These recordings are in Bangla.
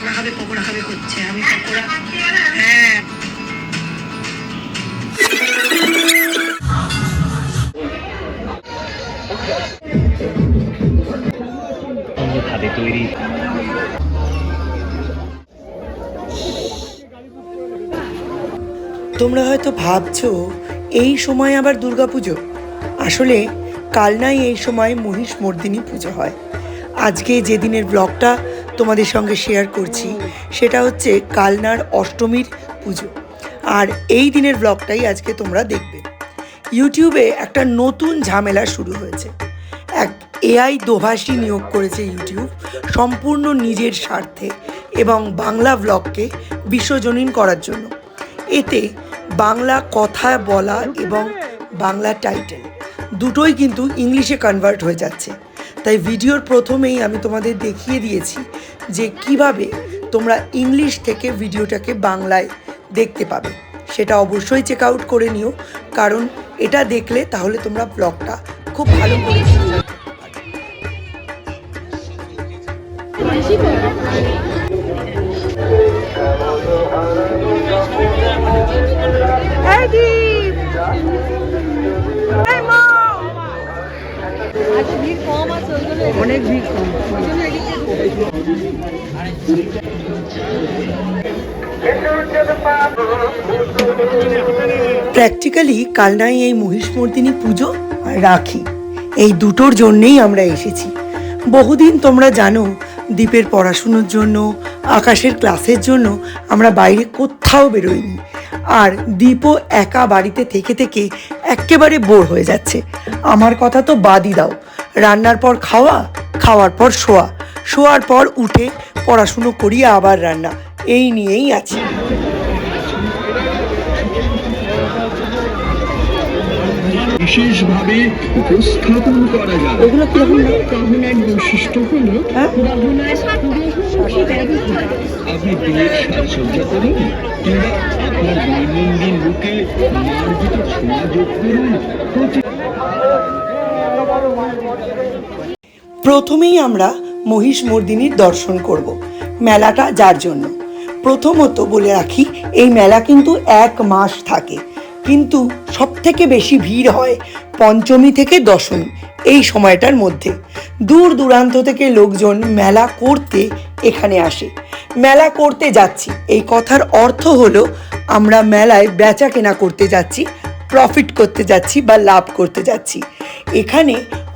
পকোড়া খাবে পকোড়া খাবে করছে আমি পকোড়া হ্যাঁ। তোমরা হয়তো ভাবছ, এই সময় আবার দুর্গাপুজো। আসলে কালনাই এই সময় মহিষ মর্দিনী পুজো হয়। আজকে যে দিনের ব্লগটা তোমাদের সঙ্গে শেয়ার করছি। সেটা হচ্ছে কালনার অষ্টমীর পুজো। আর এই দিনের ব্লগটাই আজকে তোমরা দেখবে। ইউটিউবে একটা নতুন ঝামেলা শুরু হয়েছে। এক এআই দোভাষী নিয়োগ করেছে ইউটিউব, সম্পূর্ণ নিজের স্বার্থে এবং বাংলা ব্লগকে বিশ্বজনীন করার জন্য। এতে বাংলা কথা বলা এবং বাংলা টাইটেল দুটোই কিন্তু ইংলিশে কনভার্ট হয়ে যাচ্ছে। তাই ভিডিওর প্রথমেই আমি তোমাদের দেখিয়ে দিয়েছি যে কীভাবে তোমরা ইংলিশ থেকে ভিডিওটাকে বাংলায় দেখতে পাবে। সেটা অবশ্যই চেক আউট করে নিও, কারণ এটা দেখলে তাহলে তোমরা ব্লগটা খুব ভালো করে বুঝতে অনেক ভিড় কম। প্র্যাকটিক্যালি কালনাই এই মহিষমর্দিনী পুজো আর রাখি। এই দুটোর জন্যেই আমরা এসেছি। বহুদিন তোমরা জানো দ্বীপের পড়াশুনোর জন্য আকাশের ক্লাসের জন্য আমরা বাইরে কোথাও বেরোইনি। আর দীপও একা বাড়িতে থেকে থেকে একেবারে বোর হয়ে যাচ্ছে। আমার কথা তো বাদই দাও। রান্নার পর খাওয়া খাওয়ার পর শোয়া। শোয়ার পর উঠে পড়াশুনো করিয়ে আবার রান্না। এই নিয়েই আছে। বিশেষভাবে উপস্থাপন করা যায় এগুলো কীরকম? গহনার বৈশিষ্ট্য হলো হ্যাঁ আপনি আপনার দৈনন্দিন লুকে মার্জিত ছোঁয়া যোগ করুন প্রথমেই আমরা মহিষ মর্দিনীর দর্শন করব মেলাটা যার জন্য। প্রথমত বলে রাখি, এই মেলা কিন্তু এক মাস থাকে। কিন্তু সব থেকে বেশি ভিড় হয় পঞ্চমী থেকে দশমী, এই সময়টার মধ্যে। দূর দূরান্ত থেকে লোকজন মেলা করতে এখানে আসে। মেলা করতে যাচ্ছি। এই কথার অর্থ হলো, আমরা মেলায় বেচা কেনা করতে যাচ্ছি প্রফিট করতে যাচ্ছি বা লাভ করতে যাচ্ছি। এখানে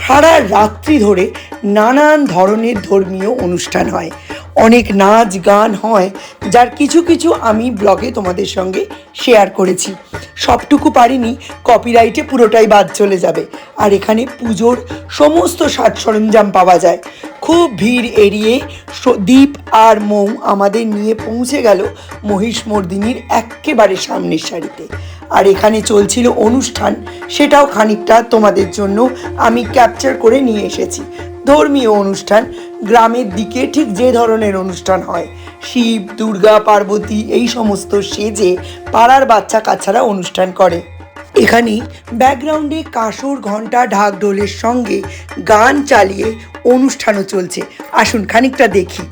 সারা রাত্রি ধরে নানান ধরনের ধর্মীয় অনুষ্ঠান হয়। অনেক নাচ গান হয়, যার কিছু কিছু আমি ব্লগে তোমাদের সঙ্গে শেয়ার করেছি। সবটুকু পারিনি কপিরাইটে পুরোটাই বাদ চলে যাবে। আর এখানে পুজোর সমস্ত সাজ সরঞ্জাম পাওয়া যায়। খুব ভিড় এড়িয়ে স- দীপ আর মৌ আমাদের নিয়ে পৌঁছে গেল মহিষমর্দিনীর একেবারে সামনের সারিতে। আর এখানে চলছিল অনুষ্ঠান, সেটাও খানিকটা তোমাদের জন্য আমি ক্যাপচার করে নিয়ে এসেছি। ধর্মীয় অনুষ্ঠান, গ্রামের দিকে ঠিক যে ধরনের অনুষ্ঠান হয়। শিব, দুর্গা, পার্বতী, এই সমস্ত সেজে পাড়ার বাচ্চা কাচ্চারা অনুষ্ঠান করে। এখানে ব্যাকগ্রাউন্ডে কাসর ঘণ্টা ঢাক ঢোলের সঙ্গে গান চালিয়ে অনুষ্ঠানও চলছে। আসুন খানিকটা দেখি।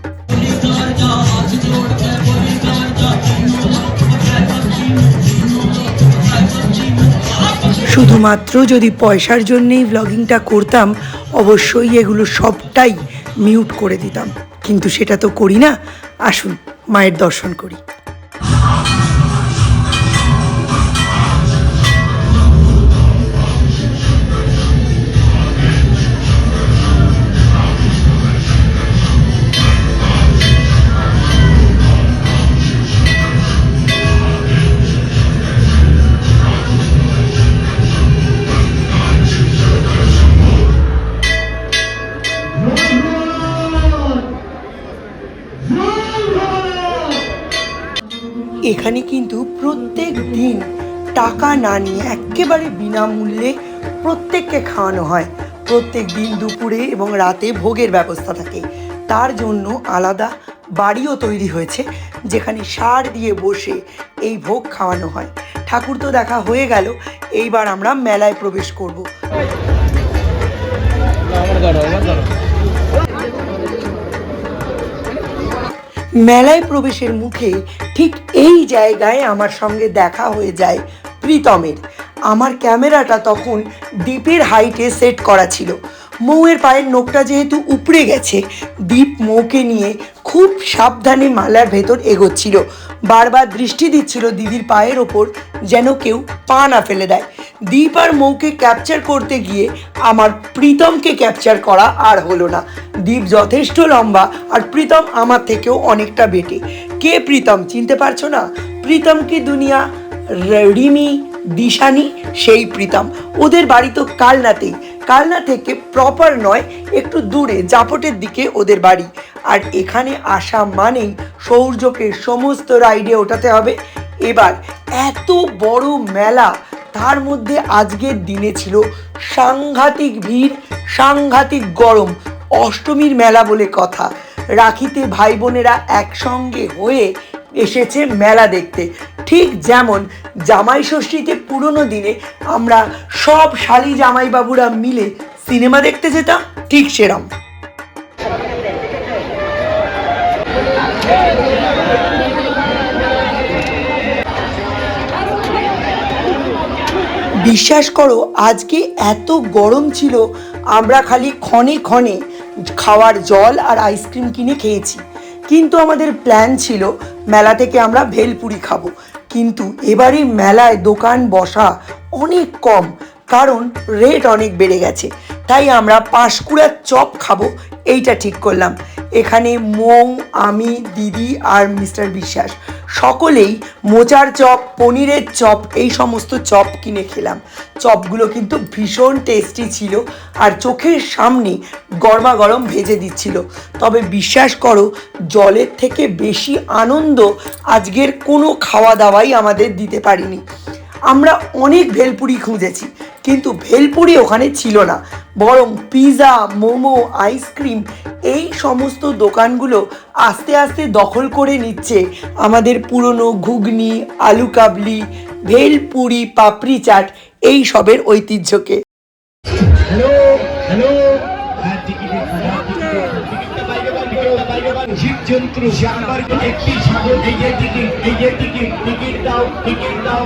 শুধুমাত্র যদি পয়সার জন্যেই ব্লগিংটা করতাম, অবশ্যই এগুলো সবটাই মিউট করে দিতাম। কিন্তু সেটা তো করি না। আসুন মায়ের দর্শন করি। এখানে কিন্তু প্রত্যেক দিন টাকা না নিয়ে একেবারে বিনামূল্যে প্রত্যেককে খাওয়ানো হয়। প্রত্যেক দিন দুপুরে এবং রাতে ভোগের ব্যবস্থা থাকে। তার জন্য আলাদা বাড়িও তৈরি হয়েছে, যেখানে সার দিয়ে বসে এই ভোগ খাওয়ানো হয়। ঠাকুর তো দেখা হয়ে গেল, এইবার আমরা মেলায় প্রবেশ করব। মেলায় প্রবেশের মুখে ঠিক এই জায়গায় আমার সঙ্গে দেখা হয়ে যায় প্রীতমের। আমার ক্যামেরাটা তখন দ্বীপের হাইটে সেট করা ছিল। মৌয়ের পায়ের নোকটা যেহেতু উপড়ে গেছে, দ্বীপ মৌকে নিয়ে খুব সাবধানে মালার ভেতর এগোচ্ছিল। বারবার দৃষ্টি দিচ্ছিল দিদির পায়ের ওপর যেন কেউ পা না ফেলে দেয়। দীপ আর মৌকে ক্যাপচার করতে গিয়ে আমার প্রীতমকে ক্যাপচার করা আর হলো না। দীপ যথেষ্ট লম্বা আর প্রীতম আমার থেকেও অনেকটা বেটে। কে প্রীতম? চিনতে পারছ না? প্রীতম কি দুনিয়া রিমি, দিশানি? সেই প্রীতম। ওদের বাড়ি তো কালনাতেই। কালনা থেকে প্রপার নয়, একটু দূরে, জাপটের দিকে ওদের বাড়ি। আর এখানে আসা মানেই সৌর্যকে সমস্ত রাইডে ওঠাতে হবে। এবার এত বড় মেলা তার মধ্যে আজকের দিনে ছিল সাংঘাতিক ভিড়, সাংঘাতিক গরম, অষ্টমীর মেলা বলে কথা। রাখিতে ভাই বোনেরা একসঙ্গে হয়ে এসেছে মেলা দেখতে। ঠিক যেমন জামাই ষষ্ঠীতে পুরনো দিনে আমরা সব শালি জামাইবাবুরা মিলে সিনেমা দেখতে যেতাম, ঠিক সেরম। বিশ্বাস করো, আজকে এত গরম ছিল, আমরা খালি ক্ষণে ক্ষণে খাওয়ার জল আর আইসক্রিম কিনে খেয়েছি। কিন্তু আমাদের প্ল্যান ছিল, মেলা থেকে আমরা ভেলপুরি খাব। কিন্তু এবারে মেলায় দোকান বসা অনেক কম, কারণ রেট অনেক বেড়ে গেছে। তাই আমরা পাঁশকুড়ার চপ খাব, এইটা ঠিক করলাম। এখানে মৌ, আমি, দিদি আর মিস্টার বিশ্বাস। সকলেই মোচার চপ, পনিরের চপ, এই সমস্ত চপ কিনে খেলাম। চপগুলো কিন্তু ভীষণ টেস্টি ছিল আর চোখের সামনে গরমা গরম ভেজে দিচ্ছিল। তবে বিশ্বাস করো, জলের থেকে বেশি আনন্দ আজকের কোনো খাওয়া দাওয়াই আমাদের দিতে পারিনি। আমরা অনেক ভেলপুরি খুঁজেছি কিন্তু ভেলপুরি ওখানে ছিল না বরং পিৎজা মোমো আইসক্রিম এই সমস্ত দোকানগুলো আস্তে আস্তে দখল করে নিচ্ছে আমাদের পুরনো ঘুগনি আলু কাবলি ভেলপুরি পাপড়ি চাট এই সবের ঐতিহ্যকে হ্যাঁ হ্যাঁ জীবজন্তু একটি ছাগল এই যে টিকিট টিকিট দাও টিকিট দাও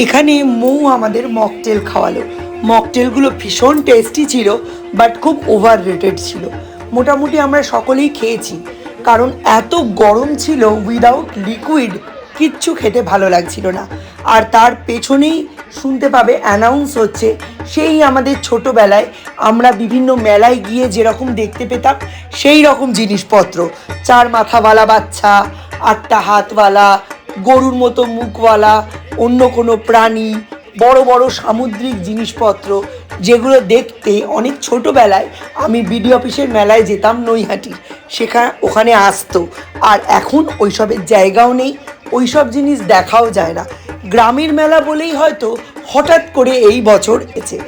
এখানে মৌ আমাদের মকটেল খাওয়ালো। মকটেলগুলো ভীষণ টেস্টি ছিল বাট খুব ওভার রেটেড ছিল। মোটামুটি আমরা সকলেই খেয়েছি, কারণ এত গরম ছিল উইদাউট লিকুইড কিচ্ছু খেতে ভালো লাগছিল না। আর তার পেছনেই শুনতে পাবে অ্যানাউন্স হচ্ছে, সেই আমাদের ছোটোবেলায় আমরা বিভিন্ন মেলায় গিয়ে যেরকম দেখতে পেতাম, সেই রকম জিনিসপত্র। চার মাথাওয়ালা বাচ্চা, আটটা হাতওয়ালা, গরুর মতো মুখওয়ালা অন্য কোনো প্রাণী, বড় বড় সামুদ্রিক জিনিসপত্র, যেগুলো দেখতে অনেক ছোটোবেলায় আমি বিডি অফিসের মেলায় যেতাম নৈহাটির। সেখানে ওখানে আসতো। আর এখন ওইসবের জায়গাও নেই, ওইসব জিনিস দেখাও যায় না। গ্রামের মেলা বলেই হয়তো হঠাৎ করে এই বছর এসেছে।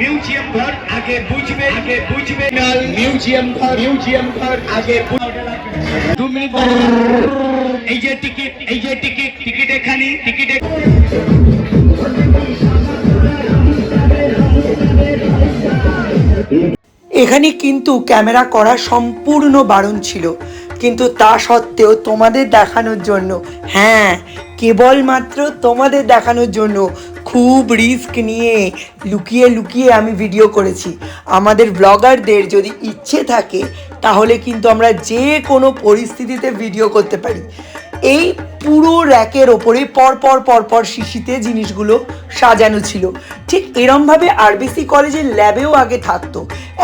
মিউজিয়াম ঘর আগে বুঝবে আগে বুঝবে। নাল মিউজিয়াম ঘর মিউজিয়াম ঘর আগে দু মিনিট এই যে টিকিট এই যে টিকিট টিকিট এখানে টিকিট এখানে কিন্তু ক্যামেরা করা সম্পূর্ণ বারণ ছিল। কিন্তু তা সত্ত্বেও তোমাদের দেখানোর জন্য হ্যাঁ কেবলমাত্র তোমাদের দেখানোর জন্য খুব রিস্ক নিয়ে লুকিয়ে লুকিয়ে আমি ভিডিও করেছি। আমাদের ব্লগারদের যদি ইচ্ছে থাকে, তাহলে কিন্তু আমরা যে কোনো পরিস্থিতিতে ভিডিও করতে পারি। এই পুরো র্যাকের ওপরে পরপর পরপর শিশিতে জিনিসগুলো সাজানো ছিল। ঠিক এরমভাবে আরবিসি কলেজের ল্যাবেও আগে থাকতো।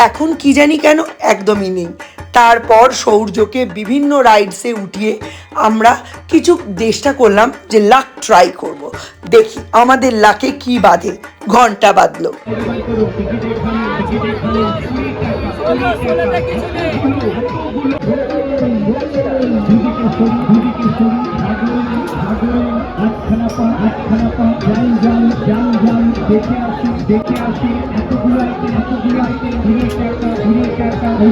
এখন কি জানি কেন একদমই নেই। তারপর সৌর্যকে বিভিন্ন রাইডসে উঠিয়ে আমরা কিছু চেষ্টা করলাম যে লাক ট্রাই করব। দেখি আমাদের লাকে কি বাঁধে ঘণ্টা বাঁধলো দেখে আসি দেখে আসি এতগুলো আইটেম এতগুলো আইটেম সব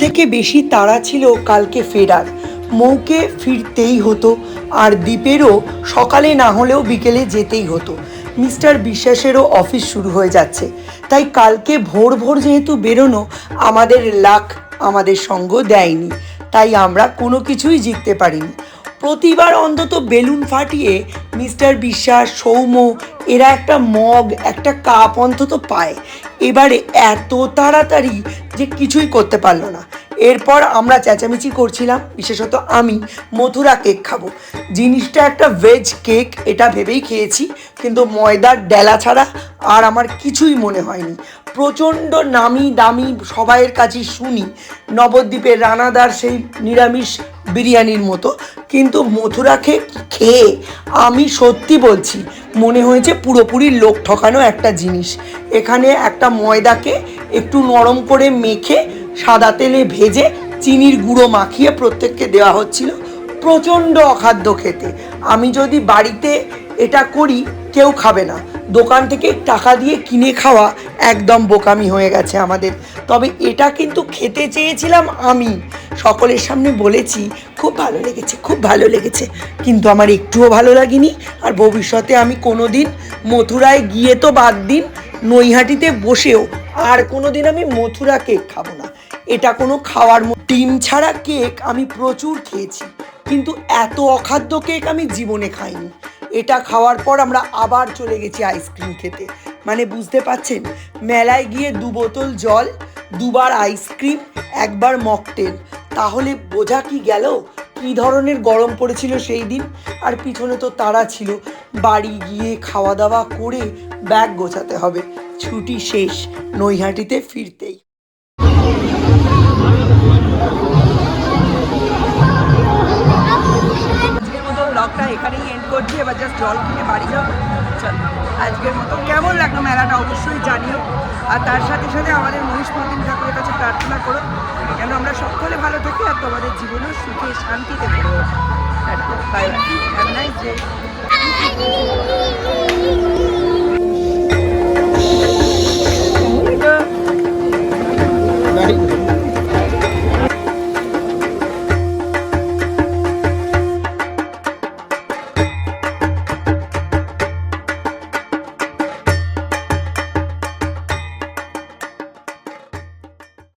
থেকে বেশি তাড়া ছিল কালকে ফেরার। মৌকে ফিরতেই হতো, আর দ্বীপেরও সকালে না হলেও বিকেলে যেতেই হতো। মিস্টার বিশ্বাসেরও অফিস শুরু হয়ে যাচ্ছে। তাই কালকে ভোর ভোর যেহেতু বেরোনো, আমাদের লাখ আমাদের সঙ্গ দেয়নি। তাই আমরা কোনো কিছুই জিততে পারিনি। প্রতিবার অন্তত বেলুন ফাটিয়ে মিস্টার বিশ্বাস, সৌম্য, এরা একটা মগ, একটা কাপ অন্তত পায়। এবারে এত তাড়াতাড়ি যে কিছুই করতে পারল না। এরপর আমরা চেঁচামেচি করছিলাম, বিশেষত আমি, মথুরা কেক খাব। জিনিসটা একটা ভেজ কেক, এটা ভেবেই খেয়েছি, কিন্তু ময়দার ডেলা ছাড়া আর আমার কিছুই মনে হয়নি। প্রচণ্ড নামি দামি সবাইয়ের কাছে শুনি, নবদ্বীপের রানাদার সেই নিরামিষ বিরিয়ানির মতো, কিন্তু মথুরা মথুরাকে খেয়ে আমি সত্যি বলছি, মনে হয়েছে পুরোপুরি লোক ঠকানো একটা জিনিস। এখানে একটা ময়দাকে একটু নরম করে মেখে সাদা তেলে ভেজে চিনির গুঁড়ো মাখিয়ে প্রত্যেককে দেওয়া হচ্ছিল প্রচণ্ড অখাদ্য খেতে। আমি যদি বাড়িতে এটা করি, কেউ খাবে না। দোকান থেকে টাকা দিয়ে কিনে খাওয়া একদম বোকামি হয়ে গেছে আমাদের। তবে এটা কিন্তু খেতে চেয়েছিলাম আমি। সকলের সামনে বলেছি, খুব ভালো লেগেছে, খুব ভালো লেগেছে। কিন্তু আমার একটুও ভালো লাগেনি। আর ভবিষ্যতে আমি কোনো দিন মথুরায় গিয়ে তো বাদ দিন, নৈহাটিতে বসেও আর কোনো দিন আমি মথুরা কেক খাব না। এটা কোনো খাওয়ার ডিম ছাড়া কেক আমি প্রচুর খেয়েছি, কিন্তু এত অখাদ্য কেক আমি জীবনে খাইনি। এটা খাওয়ার পর আমরা আবার চলে গেছি আইসক্রিম খেতে। মানে বুঝতে পাচ্ছেন মেলায় গিয়ে দু বোতল জল, দুবার আইসক্রিম, একবার মকটেল। তাহলে বোঝা কি গেল? কী ধরনের গরম পড়েছিল সেই দিন? আর পিছনে তো তারা ছিল। বাড়ি গিয়ে খাওয়া দাওয়া করে ব্যাগ গোছাতে হবে। ছুটি শেষ, নৈহাটিতে ফিরতেই। ব্লগটা এখানেই এন্ড করছি, এবার জাস্ট জল কিনে বাড়ি যাব। চল, আজকের মতো কেমন লাগল মেলাটা অবশ্যই জানিও। আর তার সাথে সাথে আমাদের মহিষ মন্দির ঠাকুরের কাছে প্রার্থনা করো, যেন আমরা সকলে ভালো থাকি আর তোমাদের জীবনেও সুখে শান্তিতে বেরো বাই বাই হ্যাভ ডে